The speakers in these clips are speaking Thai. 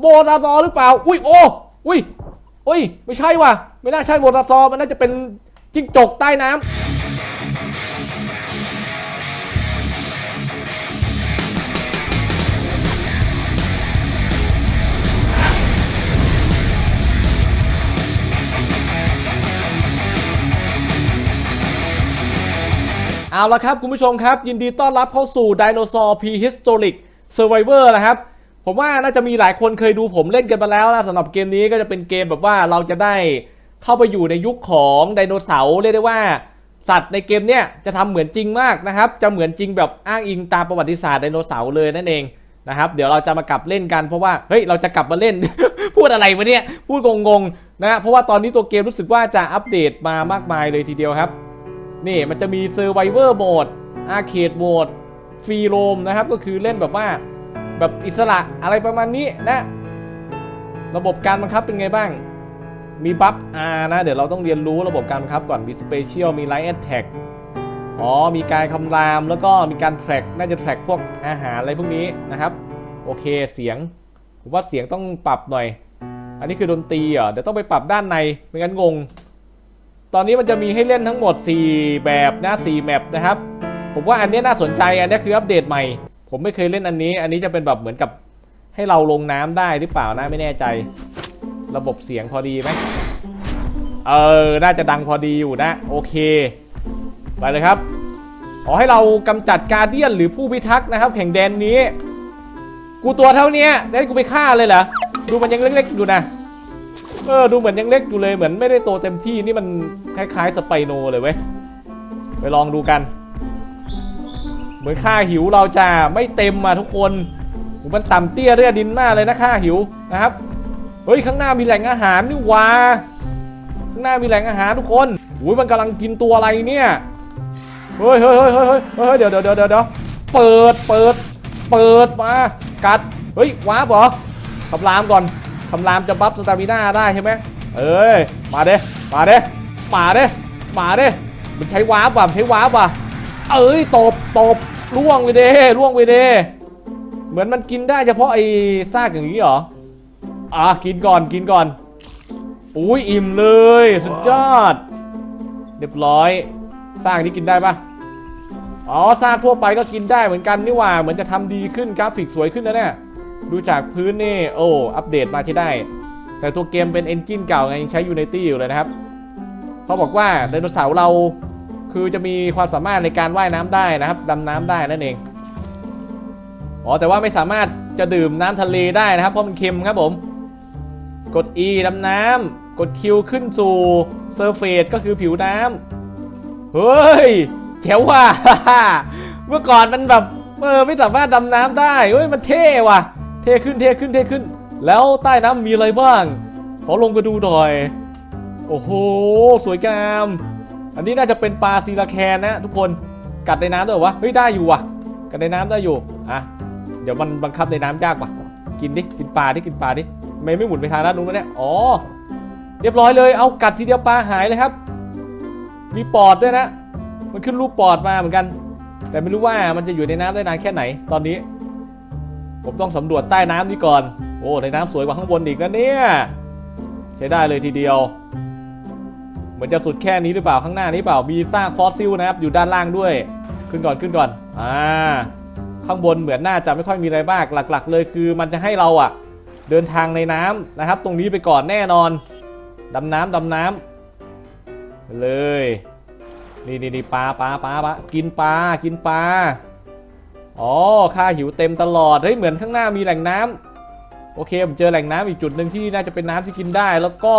โมตาซอหรือเปล่า อุ้ยโอ้อุ้ยอุ้ย ไม่ใช่ว่ะ ไม่น่าใช่โมตาซอมันน่าจะเป็นจิ้งจกใต้น้ำเอาละครับ คุณผู้ชมครับ ยินดีต้อนรับเข้าสู่ Dinosaur Prehistoric Survivor นะครับ ผมว่าน่าจะมีหลายคนเคยดูผมเล่นกันมาแล้วนะสำหรับเกมนี้ก็จะเป็นเกมแบบว่าเราจะได้เข้าไปอยู่ในยุคของไดโนเสาร์เรียกได้ว่าสัตว์ในเกมเนี้ยจะทำเหมือนจริงมากนะครับ จะเหมือนจริงแบบอ้างอิงตามประวัติศาสตร์ไดโนเสาร์เลยนั่นเองนะครับ เดี๋ยวเราจะมากลับเล่นกันเพราะว่าเฮ้ยเราจะกลับมาเล่น พูดอะไรวะเนี่ยพูดงงๆนะเพราะว่าตอนนี้ตัวเกมรู้สึกว่าจะอัปเดตมามากมายเลยทีเดียวครับ นี่มันจะมี Survivor Mode Arcade Mode Free Roam นะครับก็คือเล่นแบบว่า แบบอิสระอะไรประมาณนี้นะ ระบบการบังคับเป็นไงบ้าง มีบัฟ R นะ เดี๋ยวเราต้องเรียนรู้ระบบการบังคับก่อน มี Special มี Light Attack อ๋อ มีการคำราม แล้วก็มีการ track น่าจะ track พวกอาหารอะไรพวกนี้นะครับ โอเค เสียง ผมว่าเสียงต้องปรับหน่อย อันนี้คือดนตรีเหรอ เดี๋ยวต้องไปปรับด้านใน ไม่งั้นงง ตอนนี้มันจะมีให้เล่นทั้งหมด 4 แบบนะ4แมปนะครับ ผมว่าอันนี้น่าสนใจ อันนี้คืออัปเดตใหม่ ผมไม่เคยเล่นอันนี้ อันนี้จะเป็นแบบเหมือนกับให้เราลงน้ำได้หรือเปล่านะไม่แน่ใจ ระบบเสียงพอดีไหมเออ น่าจะดังพอดีอยู่นะ โอเค ไปเลยครับ ขอให้เรากำจัดการเดียนหรือผู้พิทักษ์นะครับ แข่งแดนนี้ กูตัวเท่านี้ได้กูไปฆ่าเลยเหรอ ดูมันยังเล็กๆอยู่นะ เออ ดูเหมือนยังเล็กอยู่เลย เหมือนไม่ได้โตเต็มที่ นี่มันคล้ายๆสไปโนเลยเว้ย ไปลองดูกัน เหมือนค่าหิวเราจะไม่เต็มมาทุกคนมันต่ำเตี้ยเรียดินมากเลยนะค่าหิวนะครับเฮ้ยข้างหน้ามีแหล่งอาหารนี่ว่าข้างหน้ามีแหล่งอาหารทุกคนอุ้ยมันกำลังกินตัวอะไรเนี่ยเฮ้ยเฮ้ยเฮ้ยเฮ้ยเฮ้ยเดี๋ยวเดี๋ยวเดี๋ยวเดี๋ยวเปิดเปิดเปิดมากัดเฮ้ยว้าบเหรอคำรามก่อนคำรามจะบัฟสตามิน่าได้ใช่ไหมเอ้ยมาเด้มาเด้มาเด้มาเด้มันใช้ว้าร์ปว่ะใช้ว้าร์ปว่ะเอ้ยตบตบ ล่วงไปเด้ล่วงไปเด้เหมือนมันกินได้เฉพาะไอ้ซากอย่างนี้เหรอ อะกินก่อนกินก่อน อุ้ยอิ่มเลย สุดยอด เรียบร้อยซากนี้กินได้ปะอ๋อซากทั่วไปก็กินได้เหมือนกันนี่หว่า เหมือนจะทำดีขึ้นกราฟิกสวยขึ้นนะเนี่ยดูจากพื้นนี่โอ้อัปเดตมาที่ได้ แต่ตัวเกมเป็นเอนจินเก่าไงยังใช้ Unity อยู่เลยนะครับเขาบอกว่าไดโนเสาร์เรา คือจะมีความสามารถในการว่ายน้ำได้นะครับดำน้ำได้นั่นเองอ๋อแต่ว่าไม่สามารถจะดื่มน้ำทะเลได้นะครับ เพราะมันเค็มครับผม กด E ดำน้ำกด Q ขึ้นสู่เซอร์เฟสก็คือผิวน้ำเฮ้ยแจ๋วว่ะเมื่อก่อนมันแบบเออไม่สามารถดำน้ำได้เฮ้ยมันเท่ว่ะ เท่ขึ้นเท่ขึ้นเท่ขึ้น แล้วใต้น้ำมีอะไรบ้าง ขอลงไปดูหน่อย โอ้โห สวยงาม อันนี้น่าจะเป็นปลาซีลาแคนนะทุกคนกัดในน้ำได้เหรอวะเฮ้ยได้อยู่ว่ะ กัดในน้ำได้อยู่อะเดี๋ยวมันบังคับในน้ำยากว่ะกินดิกินปลาดิกินปลาดิไม่ไม่หมุนไปทางด้านนู้นวเนี่ยอ๋อเรียบร้อยเลยเอากัดทีเดียวปลาหายเลยครับ มีปอดด้วยนะ มันขึ้นรูปปอดมาเหมือนกัน แต่ไม่รู้ว่ามันจะอยู่ในน้ำได้นานแค่ไหน ตอนนี้ ผมต้องสำรวจใต้น้ำนี้ก่อน โอ้ในน้ำสวยกว่าข้างบนอีกนะเนี่ยใช้ได้เลยทีเดียว มือนจะสุดแค่นี้หรือเปล่าข้างหน้านี้เปล่ามีซากฟอสซิลนะครับอยู่ด้านล่างด้วย ขึ้นก่อนขึ้นก่อนอ่าข้างบนเหมือนหน่าจะไม่ค่อยมีอะไรบ้างหลัก ๆ เลยคือมันจะให้เราอะเดินทางในน้ำนะครับ ตรงนี้ไปก่อนแน่นอนดำน้ำดำน้ำไปเลยนี่นี่นี่ปลาปลาปลาปลากินปลากินปลาอ๋อค่าหิวเต็มตลอดเฮ้ยเหมือนข้างหน้ามีแหล่งน้ำโอเคผมเจอแหล่งน้ำอีกจุดหนึ่งที่น่าจะเป็นน้ำที่กินได้แล้วก็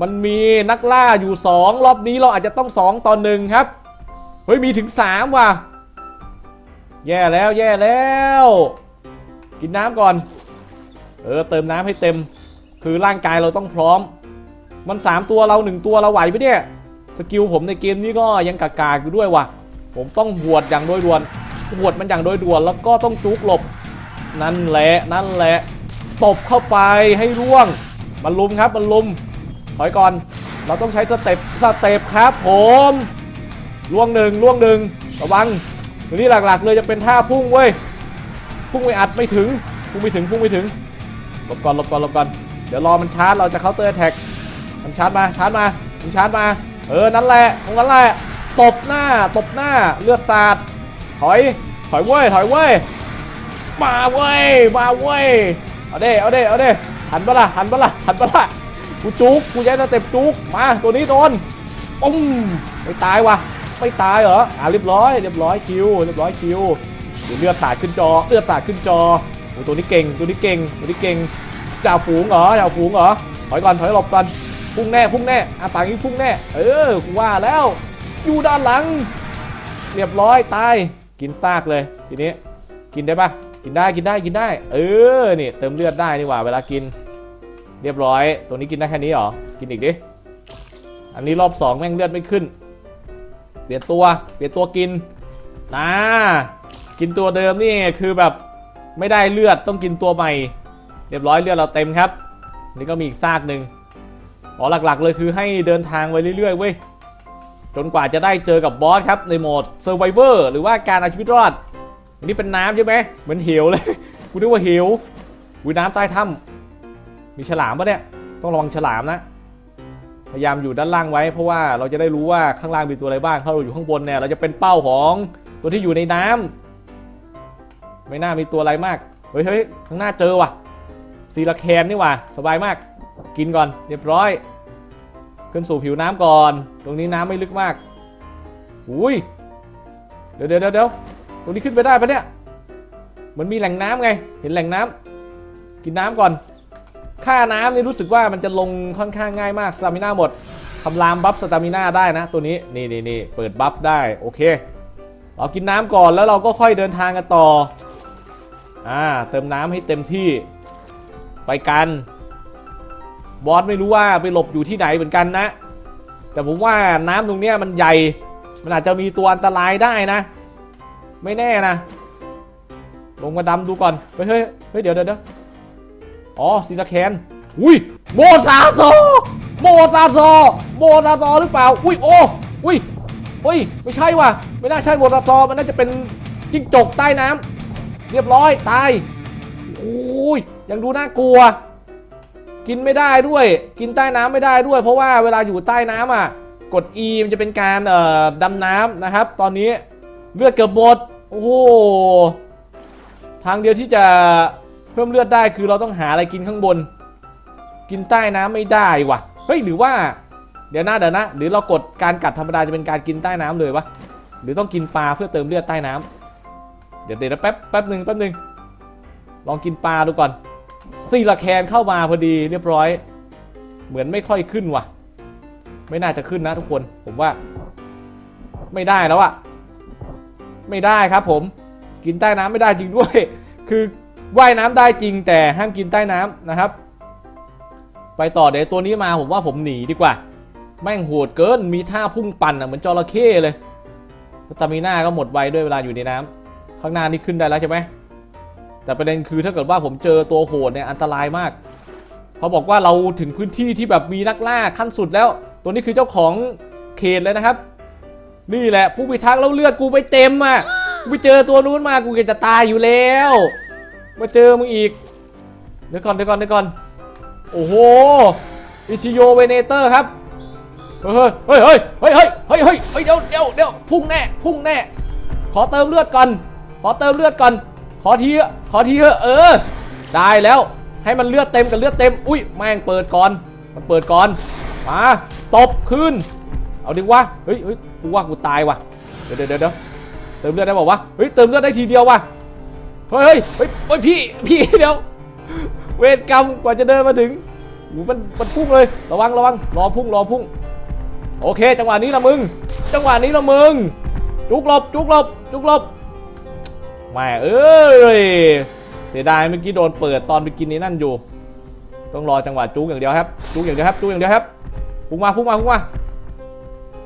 มันมีนักล่าอยู่ 2 รอบนี้เราอาจจะต้อง 2ต่อหนึ่งครับ เฮ้ย มีถึง 3 ว่ะ แย่แล้วแย่แล้ว กินน้ำก่อน เออ เติมน้ำให้เต็ม คือร่างกายเราต้องพร้อม มัน 3 ตัวเรา 1 ตัวเราไหวปะเนี่ย สกิลผมในเกมนี้ก็ยังกากๆอยู่ด้วยว่ะ ผมต้องหวดอย่างโดยด่วนหวดมันอย่างโดยด่วนแล้วก็ต้องจุกหลบ นั่นแหละนั่นแหละ ตบเข้าไปให้ร่วง มันลุมครับมันลุม ถอยก่อน เราต้องใช้สเต็ปสเต็ปครับผมล่วงหนึ่งล่วงหนึ่งระวังตัวนี้หลักๆเลยจะเป็นท่าพุ่งเว้ย พุ่งไม่อัดไม่ถึง พุ่งไม่ถึงพุ่งไม่ถึงลบก่อนหลบก่อนหลบก่อน เดี๋ยวรอมันชาร์จเราจะเคาน์เตอร์แท็กมันชาร์จมาชาร์จมามันชาร์จมา เออ นั่นแหละตรงนั้นแหละตบหน้าตบหน้าเลือดสาดถอยถอยเว้ยถอยเว้ยมาเว้ยมาเว้ยเอาเด้เอาเด้เอาเด้หันปะล่ะหันปะล่ะหันปะล่ะ กูจุกกูย้ายสเต็ปจุกมาตัวนี้โดนปุ้งไม่ตายวะไม่ตายเหรออ่าเรียบร้อยเรียบร้อยคิวเรียบร้อยคิวเดี๋ยวเลือดสาดขึ้นจอเลือดสาดขึ้นจอโอ้ตัวนี้เก่งตัวนี้เก่งตัวนี้เก่งจ่าฝูงเหรอจ่าฝูงเหรอถอยก่อนถอยหลบก่อนพุ่งแน่พุ่งแน่อะปากนี้พุ่งแน่ เออกูว่าแล้วอยู่ด้านหลัง เรียบร้อยตายกินซากเลยทีนี้กินได้ปะกินได้กินได้กินได้ เออนี่เติมเลือดได้นี่หว่าเวลากิน เรียบร้อย ตัวนี้กินได้แค่นี้หรอ กินอีกดิ อันนี้รอบสองแม่งเลือดไม่ขึ้น เปลี่ยนตัว เปลี่ยนตัวกินนะกินตัวเดิมนี่คือแบบไม่ได้เลือดต้องกินตัวใหม่ เรียบร้อยเลือดเราเต็มครับ นี่ก็มีอีกซากหนึ่งอ๋อหลักๆ เลยคือให้เดินทางไปเรื่อยๆเว้ย จนกว่าจะได้เจอกับบอสครับในโหมด Survivor หรือว่าการเอาชีวิตรอดอันนี้เป็นน้ำใช่ไหมเหมือนเหวเลย กูนึกว่าเหววิน้ำใต้ถ้ำ มีฉลามปะเนี่ย ต้องระวังฉลามนะ พยายามอยู่ด้านล่างไว้ เพราะว่าเราจะได้รู้ว่าข้างล่างมีตัวอะไรบ้าง ถ้าเราอยู่ข้างบนเนี่ยเราจะเป็นเป้าของตัวที่อยู่ในน้ำไม่น่ามีตัวอะไรมาก เฮ้ยเฮ้ยข้างหน้าเจอว่ะซีลาแคนนี่ว่ะสบายมาก กินก่อนเรียบร้อย ขึ้นสู่ผิวน้ำก่อน ตรงนี้น้ำไม่ลึกมากอุ้ยเดี๋ยวเดี๋ยวเดี๋ยวตรงนี้ขึ้นไปได้ปะเนี่ยมันมีแหล่งน้ำไง เห็นแหล่งน้ำกินน้ำก่อน ค่าน้ำนี่รู้สึกว่ามันจะลงค่อนข้างง่ายมากสตามิน่าหมดทำลามบัฟสตามิน่าได้นะ ตัวนี้นี่นี่นี่เปิดบัฟได้โอเค เรากินน้ำก่อนแล้วเราก็ค่อยเดินทางกันต่ออ่าเติมน้ำให้เต็มที่ไปกัน บอสไม่รู้ว่าไปหลบอยู่ที่ไหนเหมือนกันนะ แต่ผมว่าน้ำตรงเนี้ยมันใหญ่ มันอาจจะมีตัวอันตรายได้นะ ไม่แน่นะ ลงมาดำดูก่อน เฮ้ยเฮ้ยเดี๋ยวเดี๋ยวเดี๋ยว อ๋อซีลาแคนอุ้ยโมซาโซโมซาโซโมซาโซหรือเปล่า อุ้ยโอ้อุ้ยอุ้ยไม่ใช่ว่ะไม่น่าใช่โมซาโซมันน่าจะเป็นจิ้งจกใต้น้ำเรียบร้อยตายโอ้ยยังดูน่ากลัว กินไม่ได้ด้วย กินใต้น้ำไม่ได้ด้วย เพราะว่าเวลาอยู่ใต้น้ำอะกด E มันจะเป็นการเอ่อดำน้ำนะครับ ตอนนี้เลือดเกือบหมดโอ้โหทางเดียวที่จะ เพิ่มเลือดได้คือเราต้องหาอะไรกินข้างบน กินใต้น้ำไม่ได้วะเฮ้ยหรือว่าเดี๋ยวนะเดี๋ยวนะ หรือเรากดการกัดธรรมดาจะเป็นการกินใต้น้ำเลยวะหรือต้องกินปลาเพื่อเติมเลือดใต้น้ำเดี๋ยวเดี๋ยวแป๊บแป๊บหนึ่งแป๊บหนึ่งลองกินปลาดูก่อนซีลาแคนเข้ามาพอดีเรียบร้อย เหมือนไม่ค่อยขึ้นว่ะ ไม่น่าจะขึ้นนะทุกคนผมว่า ไม่ได้แล้วอะไม่ได้ครับผม กินใต้น้ำไม่ได้จริงด้วย คือ ว่ายน้ำได้จริงแต่ห้ามกินใต้น้ำนะครับ ไปต่อเดี๋ยวตัวนี้มาผมว่าผมหนีดีกว่า แม่งโหดเกินมีท่าพุ่งปั่นอะเหมือนจระเข้เลยสตามิน่าก็หมดไวด้วยเวลาอยู่ในน้ำข้างหน้านี่ขึ้นได้แล้วใช่ไหมแต่ประเด็นคือถ้าเกิดว่าผมเจอตัวโหดเนี่ยอันตรายมากเขาบอกว่าเราถึงพื้นที่ที่แบบมีนักล่าขั้นสุดแล้ว ตัวนี้คือเจ้าของเขตเลยนะครับ นี่แหละผู้พิทักษ์แล้วเลือดกูไปเต็มอะไปเจอตัวนู้นมากูจะตายอยู่แล้ว มาเจอมึงอีก เดี๋ยวก่อนเดี๋ยวก่อนเดี๋ยวก่อน โอ้โห อิชิโยเวเนเตอร์ครับ เฮ้ยเฮ้ยเฮ้ยเฮ้ยเฮ้ยเฮ้ยเฮ้ยเดี๋ยวเดี๋ยวเดี๋ยวพุ่งแน่ พุ่งแน่ ขอเติมเลือดก่อน ขอเติมเลือดก่อน ขอทีขอทีเอออ ได้แล้ว ให้มันเลือดเต็มกับเลือดเต็ม อุ้ยแม่งเปิดก่อน มันเปิดก่อน มา ตบขึ้น เอาดิวะ เฮ้ยเฮ้ยกูว่ากูตายว่ะ เดี๋ยวเดี๋ยวเดี๋ยวเติมเลือดได้บอกว่าเฮ้ย เติมเลือดได้ทีเดียวว่ะ เฮ้ยเฮ้ยเฮ้ยพี่พี่เดี๋ยว เวรกรรมกว่าจะเดินมาถึงหมันมันพุ่งเลย ระวังระวังรอพุ่งรอพุ่ง โอเค จังหวะนี้ละมึง จังหวะนี้ละมึง จุกหลบจุกหลบจุกหลบแม่เอ้ยเสียดายเมื่อกี้โดนเปิดตอนไปกินนี่นั่นอยู่ ต้องรอจังหวะจุกอย่างเดียวครับ จุกอย่างเดียวครับจุกอย่างเดียวครับพุ่งมาพุ่งมาพุ่งมา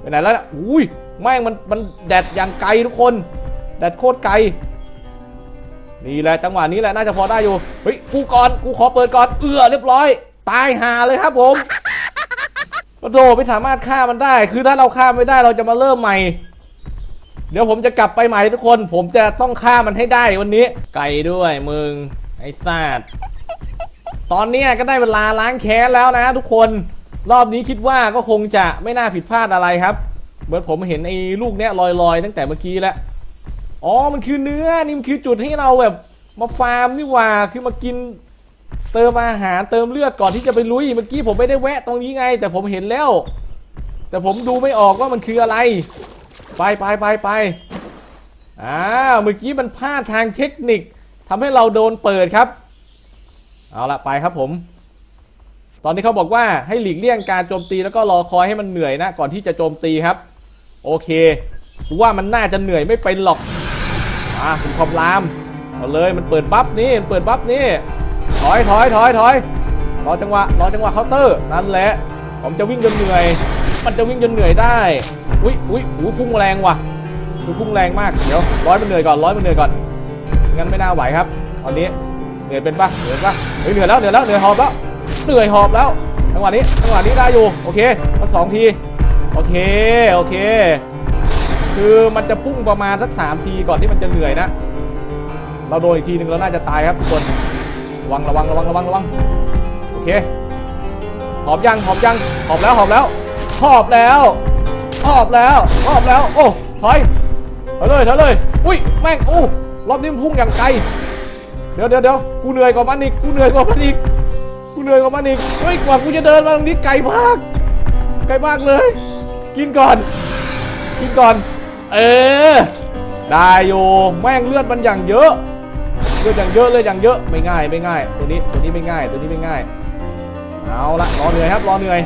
ไปไหนแล้วอุ้ยแม่งมันมันแดดอย่างไกลทุกคนแดดโคตรไกล นี่แหละจังหวะนี้แหละน่าจะพอได้อยู่ เฮ้ยกูก่อนกูขอเปิดก่อนเอือเรียบร้อย ตายหาเลยครับผมโอ้โหไม่สามารถฆ่ามันได้ คือถ้าเราฆ่าไม่ได้เราจะมาเริ่มใหม่ เดี๋ยวผมจะกลับไปใหม่ทุกคน ผมจะต้องฆ่ามันให้ได้วันนี้ ไก่ด้วยมึงไอ้ซาดตอนนี้ก็ได้เวลาล้างแค้นแล้วนะ ทุกคนรอบนี้คิดว่าก็คงจะไม่น่าผิดพลาดอะไรครับเหมือนผมเห็นไอ้ลูกเนี้ยลอยๆ ตั้งแต่เมื่อกี้แล้ว อ๋อ มันคือเนื้อ นี่มันคือจุดให้เราแบบ มาฟาร์มนี่ว่า คือมากิน เติมอาหารเติมเลือดก่อนที่จะไปลุย เมื่อกี้ผมไม่ได้แวะตรงนี้ไง แต่ผมเห็นแล้ว แต่ผมดูไม่ออกว่ามันคืออะไร ไปไปไปไปอ่า เมื่อกี้มันพลาดทางเทคนิคทำให้เราโดนเปิดครับ เอาละไปครับผม ตอนนี้เขาบอกว่าให้หลีกเลี่ยงการโจมตีแล้วก็รอคอยให้มันเหนื่อยนะ ก่อนที่จะโจมตีครับ โอเคว่ามันน่าจะเหนื่อยไม่เป็นหรอก อ่าคุณคอมรามเอาเลยมันเปิดบัฟนี่มันเปิดบัฟนี่ถอยถอยถอยถอยรอจังหวะรอจังหวะเคาน์เตอร์นั่นแหละผมจะวิ่งจนเหนื่อย มันจะวิ่งจนเหนื่อยได้อุ้ยอุ้ยอุ้ยพุ่งแรงว่ะคือพุ่งแรงมากเดี๋ยวร้อยมันเหนื่อยก่อนร้อยมันเหนื่อยก่อนงั้นไม่น่าไหวครับตอนนี้เหนื่อยเป็นปะเหนื่อยปะเฮ้ยเหนื่อยแล้วเหนื่อยแล้วเหนื่อยหอบแล้วเหนื่อยหอบแล้วจังหวะนี้จังหวะนี้ได้อยู่โอเคทั้งสองทีโอเคโอเค คือมันจะพุ่งประมาณสักสามทีก่อนที่มันจะเหนื่อยนะ เราโดนอีกทีหนึ่งเราน่าจะตายครับทุกคนระวังระวังระวังระวังระวังโอเคหอบยังหอบยังหอบแล้วหอบแล้วหอบแล้วหอบแล้วหอบแล้ว โอ้ถอยถอยเลยถอยเลยอุ้ยแม่งอู้รอบนี้มันพุ่งอย่างไกลเดี๋ยวเดี๋ยวเดี๋ยวกูเหนื่อยกว่ามันอีกกูเหนื่อยกว่ามันอีกกูเหนื่อยกว่ามันอีกเฮ้ยกว่ากูจะเดินมาตรงนี้ไกลมากไกลมากเลย กินก่อน กินก่อน เออ ได้อยู่แม่งเลือดมันอย่างเยอะ เลือดอย่างเยอะเลยอย่างเยอะไม่ง่ายไม่ง่าย ตัวนี้ตัวนี้ไม่ง่าย ตัวนี้ไม่ง่าย เอาละรอเหนื่อยครับรอเหนื่อย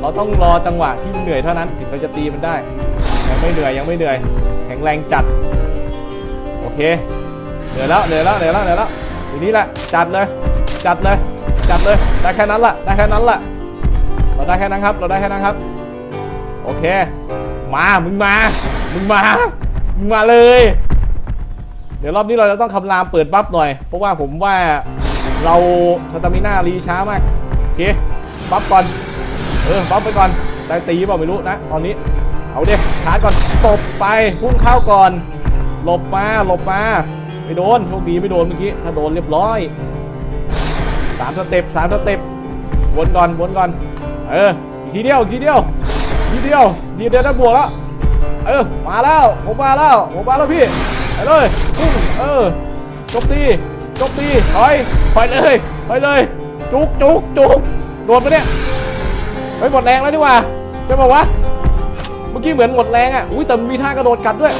เราต้องรอจังหวะที่มันเหนื่อยเท่านั้นถึงเราจะตีมันได้ยังไม่เหนื่อยยังไม่เหนื่อย แข็งแรงจัด โอเคเหนื่อยแล้วเหนื่อยแล้วเหนื่อยแล้วเหนื่อยแล้วทีนี้แหละจัดเลย จัดเลย จัดเลยได้แค่นั้นละได้แค่นั้นละเราได้แค่นั้นครับ เราได้แค่นั้นครับ โอเค มามึงมา มึงมา มึงมาเลย เดี๋ยวรอบนี้เราจะต้องคำรามเปิดบัฟหน่อย เพราะว่าผมว่าเราสตามิน่ารีช้ามาก โอเคบัฟก่อน เออบัฟไปก่อนได้ตีเปล่าไม่รู้นะ ตอนนี้ เอาเด็ชาร์จก่อนตบไปพุ่งเข้าก่อน หลบมา หลบมา ไม่โดน โชคดีไม่โดนเมื่อกี้ ถ้าโดนเรียบร้อยสามสเต็ปสามสเต็ปวนก่อนวนก่อน เออ อีกทีเดียว อีกทีเดียว ทีเดียวทีเดียวได้บวกแล้ว เออ มาแล้ว ผมมาแล้ว ผมมาแล้วพี่ ไปเลยพุ่งเออจบตีจบตีถอยถอยเลยถอยเลย จุกจุกจุกโดนไปะเนี่ยเฮ้ยหมดแรงแล้วดีกว่าใช่ป่าวะ เมื่อกี้เหมือนหมดแรงอะ อุ้ยแต่มีท่ากระโดดกัดด้วย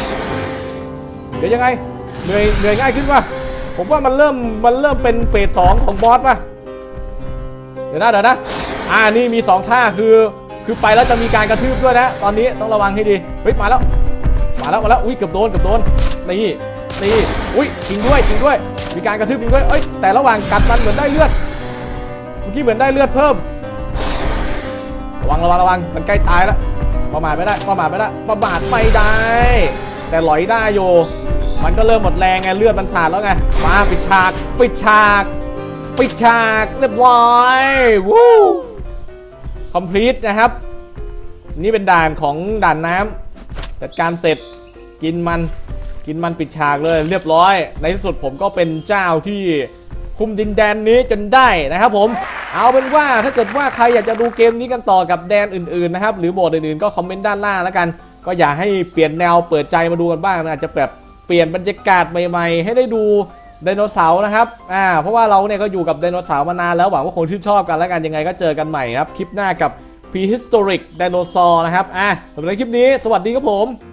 เดี๋ยวยังไง เหนื่อย เหนื่อยง่ายขึ้นป่ะ ผมว่ามันเริ่ม มันเริ่มเป็นเฟสสองของบอสป่ะ เดี๋ยวนะเดี๋ยวนะ อ่า นี่มีสองท่าคือ คือไปแล้วจะมีการกระทืบด้วยนะ ตอนนี้ต้องระวังให้ดี เฮ้ยมาแล้ว มาแล้วมาแล้ว อุ้ยเกือบโดนเกือบโดน นี่นี่อุ้ยจริงด้วยจริงด้วย มีการกระทืบจริงด้วย เอ้ยแต่ระหว่างกัดมันเหมือนได้เลือด เมื่อกี้เหมือนได้เลือดเพิ่ม ระวังระวังระวัง มันใกล้ตายแล้ว ประมาทไม่ได้ประมาทไม่ได้ประมาทไม่ได้ แต่หลอยได้อยู่มันก็เริ่มหมดแรงไงเลือดมันสาดแล้วไง มาปิดฉาก ปิดฉาก ปิดฉากเรียบร้อย วู้ คอมพลีทนะครับ นี่เป็นด่านของด่านน้ำจัดการเสร็จกินมันกินมันปิดฉากเลยเรียบร้อย ในที่สุดผมก็เป็นเจ้าที่คุมดินแดนนี้จนได้นะครับผมเอาเป็นว่าถ้าเกิดว่าใครอยากจะดูเกมนี้กันต่อกับแดนอื่นๆนะครับหรือโหมดอื่นๆก็คอมเมนต์ด้านล่างแล้วกัน ก็อยากให้เปลี่ยนแนวเปิดใจมาดูกันบ้างนะอาจจะแบบเปลี่ยนบรรยากาศใหม่ ๆ ให้ได้ดู ไดโนเสาร์นะครับ อ่า เพราะว่าเราเนี่ยก็อยู่กับไดโนเสาร์มานานแล้วหวังว่าคงชื่นชอบกันแล้วกันยังไงก็เจอกันใหม่ครับ คลิปหน้ากับ Prehistoric Dinosaur นะครับ อ่าสำหรับคลิปนี้ สวัสดีครับผม